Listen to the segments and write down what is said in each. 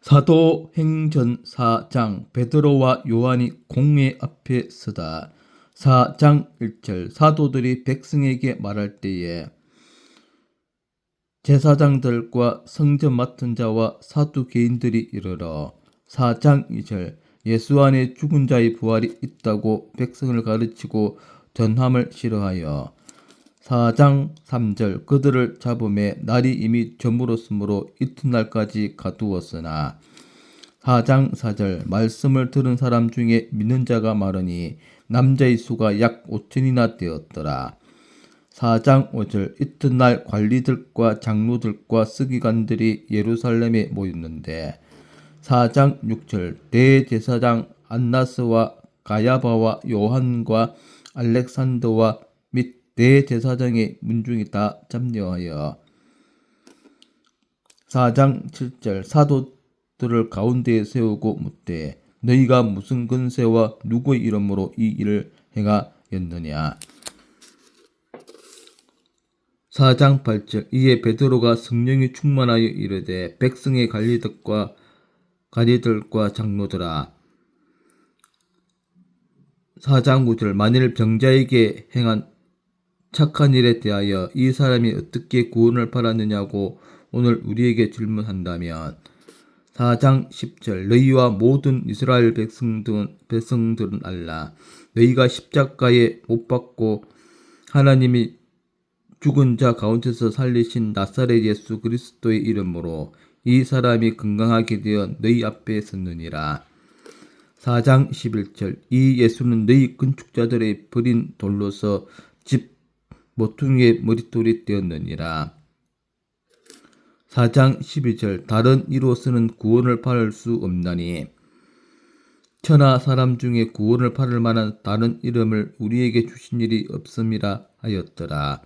사도행전 4장 베드로와 요한이 공회 앞에 서다. 4장 1절 사도들이 백성에게 말할 때에 제사장들과 성전 맡은 자와 사두개인들이 이르러 4장 2절 예수 안에 죽은 자의 부활이 있다고 백성을 가르치고 전함을 싫어하여 4장 3절 그들을 잡음에 날이 이미 저물었으므로 이튿날까지 가두었으나 4장 4절 말씀을 들은 사람 중에 믿는 자가 많으니 남자의 수가 약 5천이나 되었더라. 4장 5절 이튿날 관리들과 장로들과 서기관들이 예루살렘에 모였는데 4장 6절 대제사장 안나스와 가야바와 요한과 알렉산더와 및 대제사장의 문중이 다. 참여하여. 4장 7절 사도들을 가운데에 세우고 묻되 너희가 무슨 근세와 누구의 이름으로 이 일을 행하였느냐? 4장 8절 이에 베드로가 성령이 충만하여 이르되 백성의 관리들과 관리들과 장로들아. 4장 9절 만일 병자에게 행한 착한 일에 대하여 이 사람이 어떻게 구원을 받았느냐고 오늘 우리에게 질문한다면 4장 10절 너희와 모든 이스라엘 백성들은, 백성들은 알라 너희가 십자가에 못 박고 하나님이 죽은 자 가운데서 살리신 나사렛 예수 그리스도의 이름으로 이 사람이 건강하게 되어 너희 앞에 섰느니라. 4장 11절 이 예수는 너희 건축자들의 버린 돌로서 집 모퉁이의 머릿돌이 되었느니라. 4장 12절 다른 이로서는 구원을 받을 수 없나니 천하 사람 중에 구원을 받을 만한 다른 이름을 우리에게 주신 일이 없음이라 하였더라.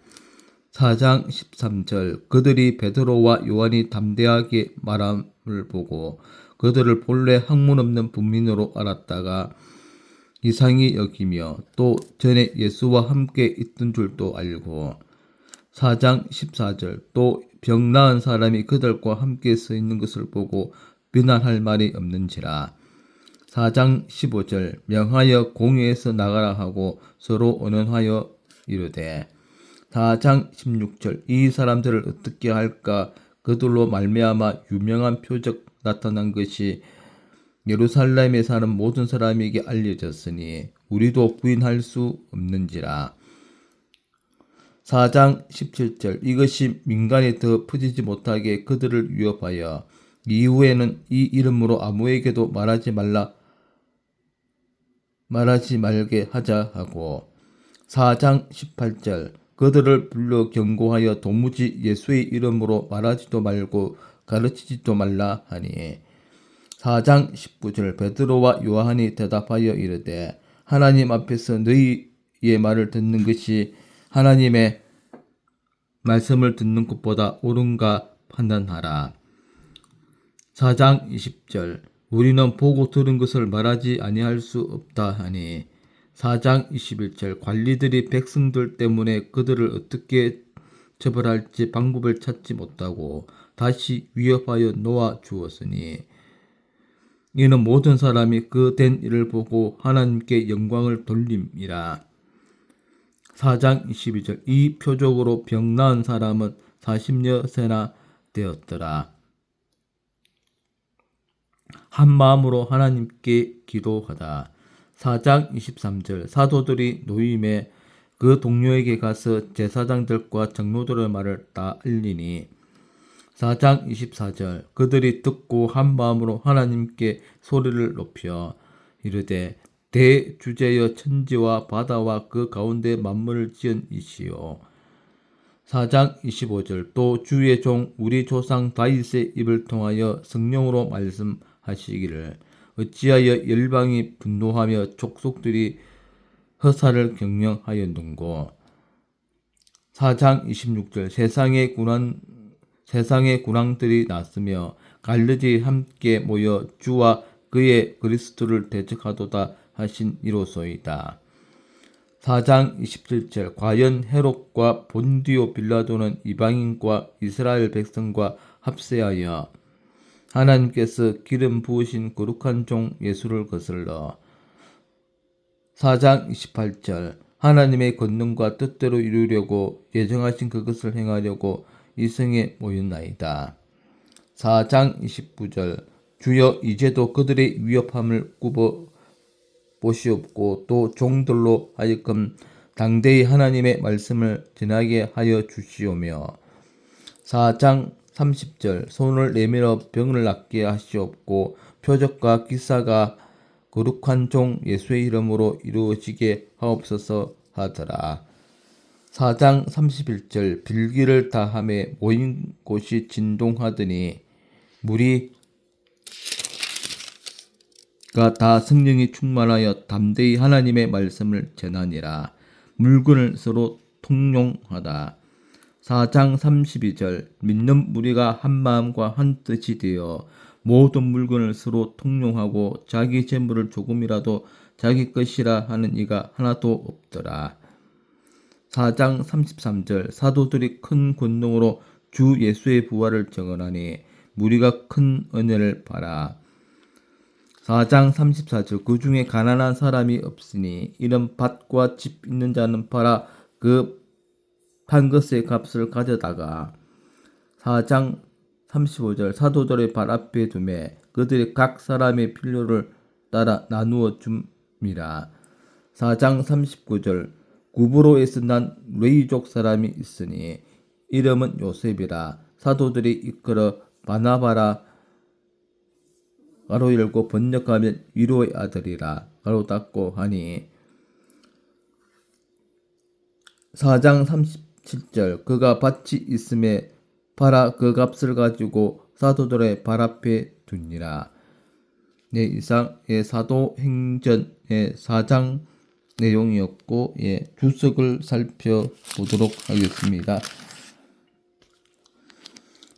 4장 13절 그들이 베드로와 요한이 담대하게 말함을 보고 그들을 본래 학문 없는 분민으로 알았다가 이상히 여기며 또 전에 예수와 함께 있던 줄도 알고 4장 14절 또 병 나은 사람이 그들과 함께 서 있는 것을 보고 비난할 말이 없는지라. 4장 15절 명하여 공회에서 나가라 하고 서로 언언하여 이르되 4장 16절 이 사람들을 어떻게 할까? 그들로 말미암아 유명한 표적 나타난 것이 예루살렘에 사는 모든 사람에게 알려졌으니 우리도 부인할 수 없는지라. 4장 17절. 이것이 민간에 더 퍼지지 못하게 그들을 위협하여 이후에는 이 이름으로 아무에게도 말하지 말라 말하지 말게 하자 하고 4장 18절. 그들을 불러 경고하여 도무지 예수의 이름으로 말하지도 말고 가르치지도 말라 하니 4장 19절 베드로와 요한이 대답하여 이르되 하나님 앞에서 너희의 말을 듣는 것이 하나님의 말씀을 듣는 것보다 옳은가 판단하라. 4장 20절 우리는 보고 들은 것을 말하지 아니할 수 없다 하니 4장 21절 관리들이 백성들 때문에 그들을 어떻게 처벌할지 방법을 찾지 못하고 다시 위협하여 놓아 주었으니 이는 모든 사람이 그 된 일을 보고 하나님께 영광을 돌림이라. 4장 22절 이 표적으로 병 나은 사람은 40여 세나 되었더라. 한 마음으로 하나님께 기도하다. 4장 23절 사도들이 노임에 그 동료에게 가서 제사장들과 장로들의 말을 다 알리니 4장 24절 그들이 듣고 한 마음으로 하나님께 소리를 높여 이르되 대주제여 천지와 바다와 그 가운데 만물을 지은 이시요 4장 25절 또 주의 종 우리 조상 다윗의 입을 통하여 성령으로 말씀하시기를 어찌하여 열방이 분노하며 족속들이 허사를 경영하였는고. 4장 26절 세상의 군왕 세상의 군왕들이 났으며 갈르지 함께 모여 주와 그의 그리스도를 대적하도다 하신 이로소이다. 4장 27절 과연 헤롯과 본디오 빌라도는 이방인과 이스라엘 백성과 합세하여 하나님께서 기름 부으신 거룩한 종 예수를 거슬러 4장 28절 하나님의 권능과 뜻대로 이루려고 예정하신 그것을 행하려고 이성에 모였나이다. 4장 29절 주여 이제도 그들의 위협함을 굽어 보시옵고 또 종들로 하여금 당대히 하나님의 말씀을 전하게 하여 주시오며 4장 30절 손을 내밀어 병을 낫게 하시옵고 표적과 기사가 거룩한 종 예수의 이름으로 이루어지게 하옵소서 하더라. 4장 31절 빌기를 다함에 모인 곳이 진동하더니 물이 다 성령이 충만하여 담대히 하나님의 말씀을 전하니라. 물건을 서로 통용하다. 4장 32절 믿는 무리가 한 마음과 한 뜻이 되어 모든 물건을 서로 통용하고 자기 재물을 조금이라도 자기 것이라 하는 이가 하나도 없더라. 4장 33절 사도들이 큰 권능으로 주 예수의 부활을 증언하니 무리가 큰 은혜를 바라. 4장 34절 그 중에 가난한 사람이 없으니 이런 밭과 집 있는 자는 팔아 그 판 것의 값을 가져다가 4장 35절 사도들의 발 앞에 두매 그들이 각 사람의 필요를 따라 나누어 줍니다. 4장 39절 구브로에서 난 레이족 사람이 있으니 이름은 요셉이라 사도들이 이끌어 바나바라 가로 열고 번역하면 위로의 아들이라 가로 닫고 하니 4장 37절 그가 밭이 있음에 팔아 그 값을 가지고 사도들의 발 앞에 두니라. 네, 이상의 사도행전의 4장 내용이었고 예, 주석을 살펴보도록 하겠습니다.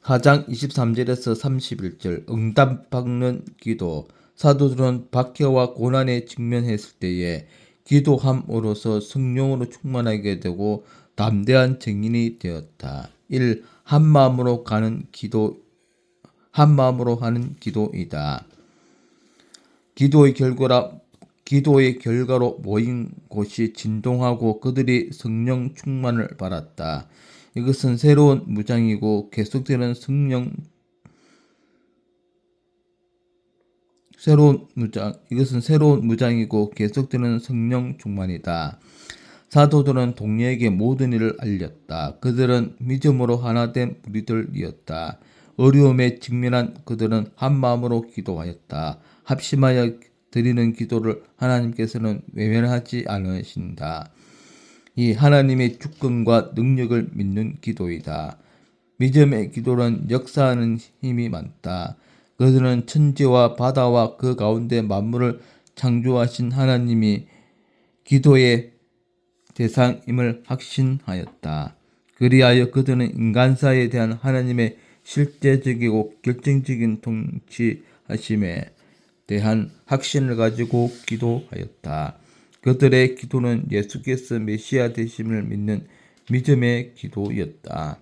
4장 23절에서 31절 응답 받는 기도 사도들은 박해와 고난에 직면했을 때에 기도함으로써 성령으로 충만하게 되고 담대한 증인이 되었다. 1. 한 마음으로 가는 기도 한 마음으로 하는 기도이다. 기도의 결과라 기도의 결과로 모인 곳이 진동하고 그들이 성령 충만을 받았다. 이것은 새로운 무장이고 계속되는 성령 새로운 무장 이것은 새로운 무장이고 계속되는 성령 충만이다. 사도들은 동료에게 모든 일을 알렸다. 그들은 믿음으로 하나된 무리들이었다. 어려움에 직면한 그들은 한 마음으로 기도하였다. 합심하여 드리는 기도를 하나님께서는 외면하지 않으신다. 이 하나님의 주권과 능력을 믿는 기도이다. 믿음의 기도는 역사하는 힘이 많다. 그들은 천지와 바다와 그 가운데 만물을 창조하신 하나님이 기도의 대상임을 확신하였다. 그리하여 그들은 인간사에 대한 하나님의 실제적이고 결정적인 통치하심에 대한 확신을 가지고 기도하였다. 그들의 기도는 예수께서 메시아 되심을 믿는 믿음의 기도였다.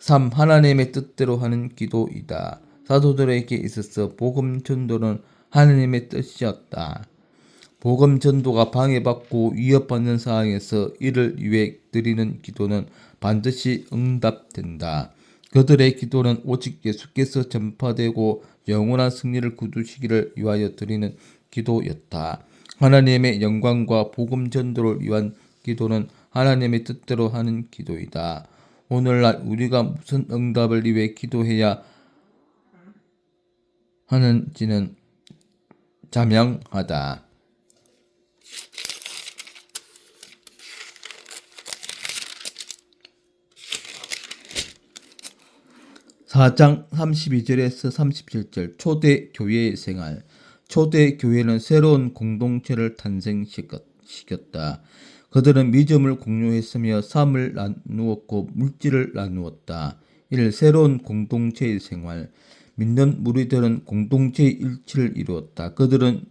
3. 하나님의 뜻대로 하는 기도이다. 사도들에게 있어서 복음 전도는 하나님의 뜻이었다. 복음 전도가 방해받고 위협받는 상황에서 이를 위해 드리는 기도는 반드시 응답된다. 그들의 기도는 오직 예수께서 전파되고 영원한 승리를 거두시기를 위하여 드리는 기도였다. 하나님의 영광과 복음 전도를 위한 기도는 하나님의 뜻대로 하는 기도이다. 오늘날 우리가 무슨 응답을 위해 기도해야 하는지는 자명하다. 4장 32절에서 37절 초대 교회의 생활 초대 교회는 새로운 공동체를 탄생시켰다. 그들은 믿음을 공유했으며 삶을 나누었고 물질을 나누었다. 1. 새로운 공동체의 생활 믿는 무리들은 공동체의 일치를 이루었다. 그들은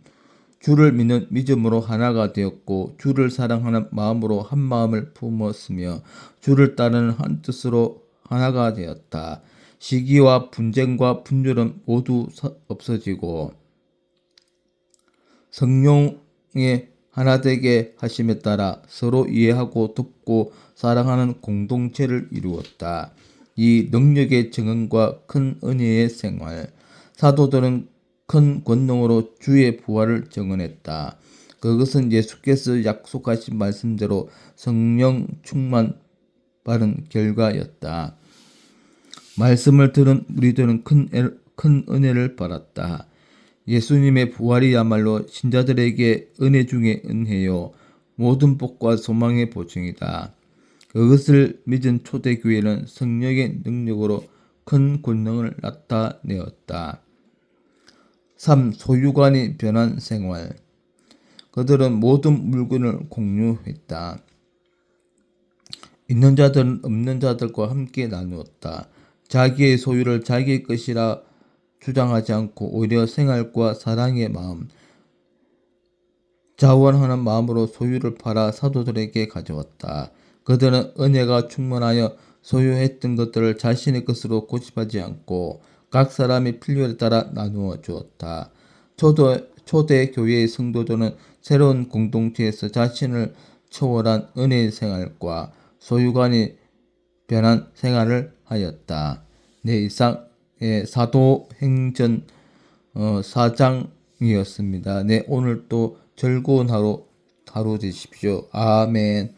주를 믿는 믿음으로 하나가 되었고 주를 사랑하는 마음으로 한 마음을 품었으며 주를 따르는 한 뜻으로 하나가 되었다. 시기와 분쟁과 분열은 모두 서- 없어지고 성령의 하나 되게 하심에 따라 서로 이해하고 돕고 사랑하는 공동체를 이루었다. 이 능력의 증언과 큰 은혜의 생활, 사도들은 큰 권능으로 주의 부활을 증언했다. 그것은 예수께서 약속하신 말씀대로 성령 충만 받은 결과였다. 말씀을 들은 우리들은 큰, 애- 큰 은혜를 받았다. 예수님의 부활이야말로 신자들에게 은혜 중의 은혜요. 모든 복과 소망의 보증이다. 그것을 믿은 초대교회는 성령의 능력으로 큰 권능을 나타내었다. 3. 소유관이 변한 생활. 그들은 모든 물건을 공유했다. 있는 자들은 없는 자들과 함께 나누었다. 자기의 소유를 자기의 것이라 주장하지 않고 오히려 생활과 사랑의 마음, 자원하는 마음으로 소유를 팔아 사도들에게 가져왔다. 그들은 은혜가 충만하여 소유했던 것들을 자신의 것으로 고집하지 않고 각 사람의 필요에 따라 나누어 주었다. 초대, 초대 교회의 성도들은 새로운 공동체에서 자신을 초월한 은혜의 생활과 소유관이 변한 생활을 하였다. 네, 이상의 사도행전 어, 4장이었습니다. 네, 오늘 또 즐거운 하루, 하루 되십시오. 아멘.